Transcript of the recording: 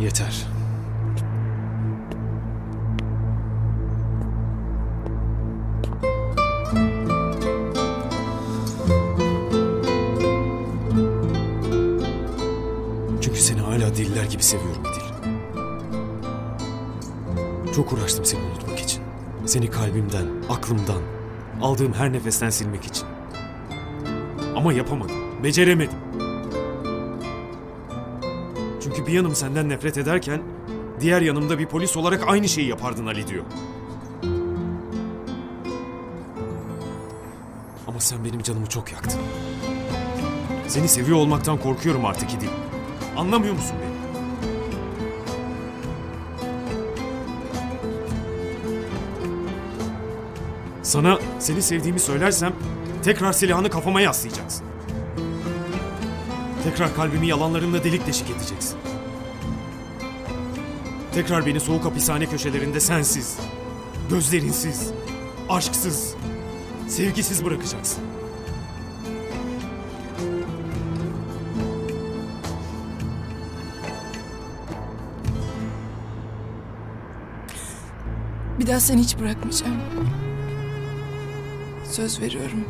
Yeter. Çünkü seni hala deliler gibi seviyorum İdil. Çok uğraştım seni unutmak için. Seni kalbimden, aklımdan, aldığım her nefesten silmek için. Ama yapamadım, beceremedim. Çünkü bir yanım senden nefret ederken diğer yanımda bir polis olarak aynı şeyi yapardın Ali diyor. Ama sen benim canımı çok yaktın. Seni seviyor olmaktan korkuyorum artık İdil. Anlamıyor musun beni? Sana seni sevdiğimi söylersem tekrar silahını kafama yaslayacaksın. Tekrar kalbimi yalanlarınla delik deşik edeceksin. Tekrar beni soğuk hapishane köşelerinde sensiz, gözlerinsiz, aşksız, sevgisiz bırakacaksın. Bir daha seni hiç bırakmayacağım. Söz veriyorum.